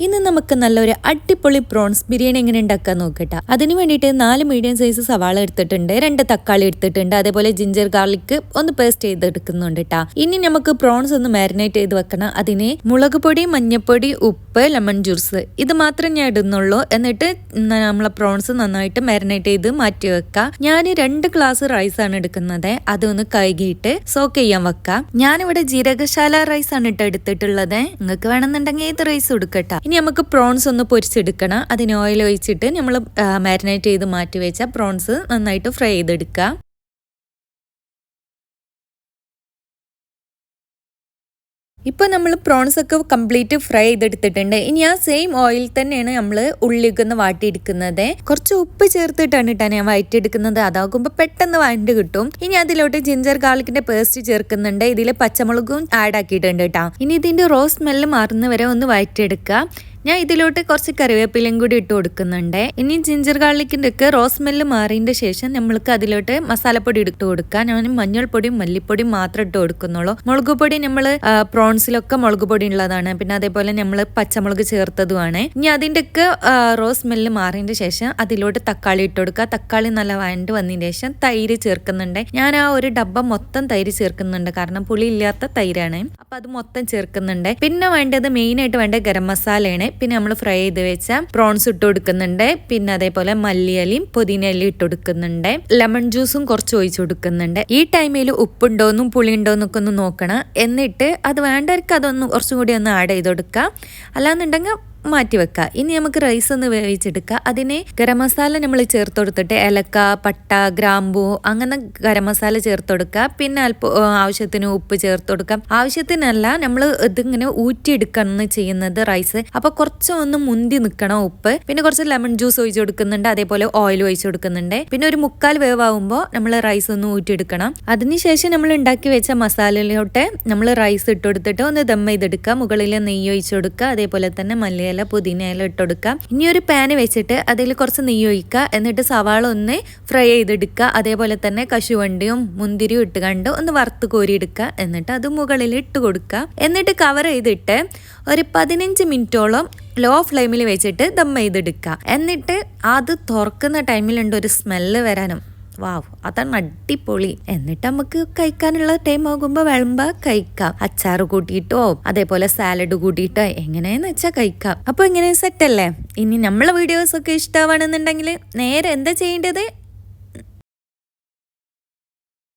ഇന്ന് നമുക്ക് നല്ലൊരു അടിപൊളി പ്രോൺസ് ബിരിയാണി എങ്ങനെ ഉണ്ടാക്കാൻ നോക്കട്ടെ. അതിന് വേണ്ടിയിട്ട് നാല് മീഡിയം സൈസ് സവാള എടുത്തിട്ടുണ്ട് രണ്ട് തക്കാളി എടുത്തിട്ടുണ്ട് അതേപോലെ ജിഞ്ചർ ഗാർലിക് ഒന്ന് പേസ്റ്റ് ചെയ്തെടുക്കുന്നുണ്ട് കേട്ടാ ഇനി നമുക്ക് പ്രോൺസ് ഒന്ന് മാരിനേറ്റ് ചെയ്ത് വെക്കണം. അതിന് മുളക് പൊടി മഞ്ഞപ്പൊടി ഉപ്പ് ലെമൺ ജ്യൂസ് ഇത് മാത്രം ഞാൻ ഇടുന്നുള്ളൂ. എന്നിട്ട് നമ്മളെ പ്രോൺസ് നന്നായിട്ട് മാരിനേറ്റ് ചെയ്ത് മാറ്റി വെക്കാം. ഞാൻ രണ്ട് ഗ്ലാസ് റൈസ് ആണ് എടുക്കുന്നത്. അതൊന്ന് കഴുകിയിട്ട് സോക്ക് ചെയ്യാൻ വെക്കാം. ഞാനിവിടെ ജീരകശാല റൈസ് ആണ് ഇട്ട് എടുത്തിട്ടുള്ളത്. നിങ്ങൾക്ക് വേണമെന്നുണ്ടെങ്കിൽ ഏത് റൈസ് എടുക്കട്ടെ. ഇനി നമുക്ക് പ്രോൺസ് ഒന്ന് പൊരിച്ചെടുക്കണം. അതിന് ഓയിൽ ഒഴിച്ചിട്ട് നമ്മൾ മാരിനേറ്റ് ചെയ്ത് മാറ്റി വെച്ച പ്രോൺസ് നന്നായിട്ട് ഫ്രൈ ചെയ്തെടുക്കുക. ഇപ്പോൾ നമ്മൾ പ്രോൺസ് ഒക്കെ കംപ്ലീറ്റ് ഫ്രൈ ചെയ്തെടുത്തിട്ടുണ്ട്. ഇനി ആ സെയിം ഓയിൽ തന്നെയാണ് നമ്മൾ ഉള്ളിയൊക്കെ ഒന്ന് വാട്ടിയെടുക്കുന്നത്. കുറച്ച് ഉപ്പ് ചേർത്തിട്ടാണ് കേട്ടോ ഞാൻ വയറ്റിയെടുക്കുന്നത്. അതാകുമ്പോൾ പെട്ടെന്ന് വഴണ്ട് കിട്ടും. ഇനി അതിലോട്ട് ജിഞ്ചർ ഗാർലിക്കിന്റെ പേസ്റ്റ് ചേർക്കുന്നുണ്ട്. ഇതിൽ പച്ചമുളകും ആഡ് ആക്കിയിട്ടുണ്ട് കേട്ടോ ഇനി ഇതിന്റെ റോസ് സ്മെല്ല് മാറുന്നവരെ ഒന്ന് വയറ്റിയെടുക്കുക. ഞാൻ ഇതിലോട്ട് കുറച്ച് കറിവേപ്പിലയും കൂടി ഇട്ട് കൊടുക്കുന്നുണ്ട്. ഇനി ജിഞ്ചർ ഗാർലിക്കിന്റെ ഒക്കെ റോസ് സ്മെല്ല് മാറിയതിന്റെ ശേഷം നമ്മൾക്ക് അതിലോട്ട് മസാലപ്പൊടി ഇട്ട് കൊടുക്കാം. ഞാൻ മഞ്ഞൾപ്പൊടിയും മല്ലിപ്പൊടിയും മാത്രം ഇട്ട് കൊടുക്കുന്നുള്ളൂ. മുളക് പൊടി നമ്മൾ പ്രോൺസിലൊക്കെ മുളക് പൊടി ഉള്ളതാണ്. പിന്നെ അതേപോലെ നമ്മൾ പച്ചമുളക് ചേർത്തതുമാണ്. ഇനി അതിന്റെ ഒക്കെ റോസ് സ്മെല്ല് മാറിയതിന്റെ ശേഷം അതിലോട്ട് തക്കാളി ഇട്ട് കൊടുക്കുക. തക്കാളി നല്ല വഴണ്ട് വന്നതിന് ശേഷം തൈര് ചേർക്കുന്നുണ്ട്. ഞാൻ ആ ഒരു ഡബ്ബ മൊത്തം തൈര് ചേർക്കുന്നുണ്ട്. കാരണം പുളി ഇല്ലാത്ത തൈരാണ്. അപ്പം അത് മൊത്തം ചേർക്കുന്നുണ്ട്. പിന്നെ വേണ്ടത് മെയിനായിട്ട് വേണ്ട ഗരം മസാലയാണ്. പിന്നെ നമ്മൾ ഫ്രൈ ചെയ്ത് വെച്ച പ്രോൺസ് ഇട്ട് കൊടുക്കുന്നുണ്ട്. പിന്നെ അതേപോലെ മല്ലിയലിയും പുതിനയിലും ഇട്ട് കൊടുക്കുന്നുണ്ട്. ലെമൺ ജ്യൂസും കുറച്ച് ഒഴിച്ചു കൊടുക്കുന്നുണ്ട്. ഈ ടൈമിൽ ഉപ്പുണ്ടോന്നും പുളി ഉണ്ടോന്നൊക്കെ ഒന്ന് നോക്കണം. എന്നിട്ട് അത് വേണ്ടവർക്ക് അതൊന്ന് കുറച്ചും കൂടി ഒന്ന് ആഡ് ചെയ്ത് കൊടുക്കുക. അല്ലാന്നുണ്ടെങ്കിൽ മാറ്റി വെക്കുക ഇനി നമുക്ക് റൈസ് ഒന്ന് വേവിച്ചെടുക്കുക അതിനെ ഗരം മസാല നമ്മൾ ചേർത്ത് കൊടുത്തിട്ട് ഏലക്ക പട്ട ഗ്രാമ്പു അങ്ങനെ ഗരം മസാല ചേർത്ത് കൊടുക്കുക പിന്നെ അല്പം ആവശ്യത്തിന് ഉപ്പ് ചേർത്ത് കൊടുക്കാം ആവശ്യത്തിനല്ല നമ്മൾ ഇതിങ്ങനെ ഊറ്റിയെടുക്കണം ചെയ്യുന്നത് റൈസ് അപ്പൊ കുറച്ചൊന്ന് മുന്തി നിൽക്കണം ഉപ്പ്. പിന്നെ കുറച്ച് ലെമൺ ജ്യൂസ് ഒഴിച്ചു കൊടുക്കുന്നുണ്ട്. അതേപോലെ ഓയിൽ ഒഴിച്ചു കൊടുക്കുന്നുണ്ട്. പിന്നെ ഒരു മുക്കാൽ വേവാകുമ്പോൾ നമ്മൾ റൈസ് ഒന്ന് ഊറ്റിയെടുക്കണം. അതിനുശേഷം നമ്മൾ ഉണ്ടാക്കി വെച്ച മസാലയിലോട്ട് നമ്മൾ റൈസ് ഇട്ട് കൊടുത്തിട്ട് ഒന്ന് ദം ചെയ്തെടുക്കുക മുകളിൽ നെയ്യ് ഒഴിച്ചു കൊടുക്കുക അതേപോലെ തന്നെ മല്ലിയില ഇല പുതിന ഇല ഇനി ഒരു പാന് വെച്ചിട്ട് അതിൽ കുറച്ച് നെയ്യ് ഒഴിക്കുക എന്നിട്ട് സവാള ഒന്ന് ഫ്രൈ ചെയ്തെടുക്കുക അതേപോലെ തന്നെ കശുവണ്ടിയും മുന്തിരിയും ഇട്ട് കണ്ട് ഒന്ന് വറുത്ത് കോരിയെടുക്കുക എന്നിട്ട് അത് മുകളിൽ ഇട്ട് കൊടുക്കുക എന്നിട്ട് കവർ ചെയ്തിട്ട് ഒരു പതിനഞ്ച് മിനിറ്റോളം ലോ ഫ്ലെയിമിൽ വെച്ചിട്ട് ദം ചെയ്തെടുക്കുക എന്നിട്ട് അത് തുറക്കുന്ന ടൈമിലുണ്ട് ഒരു സ്മെല്ല് വരാനും. വാവ് അതാണ് അടിപൊളി. എന്നിട്ട് നമുക്ക് കഴിക്കാനുള്ള ടൈം ആകുമ്പോൾ വിളമ്പ കഴിക്കാം. അച്ചാറ് കൂട്ടിയിട്ടോ അതേപോലെ സാലഡ് കൂട്ടിയിട്ടോ എങ്ങനെയെന്ന് വെച്ചാൽ കഴിക്കാം. അപ്പോൾ ഇങ്ങനെ സെറ്റ് അല്ലേ? ഇനി നമ്മളെ വീഡിയോസ് ഒക്കെ ഇഷ്ടമാണെന്നുണ്ടെങ്കിൽ നേരെ എന്താ ചെയ്യേണ്ടത്?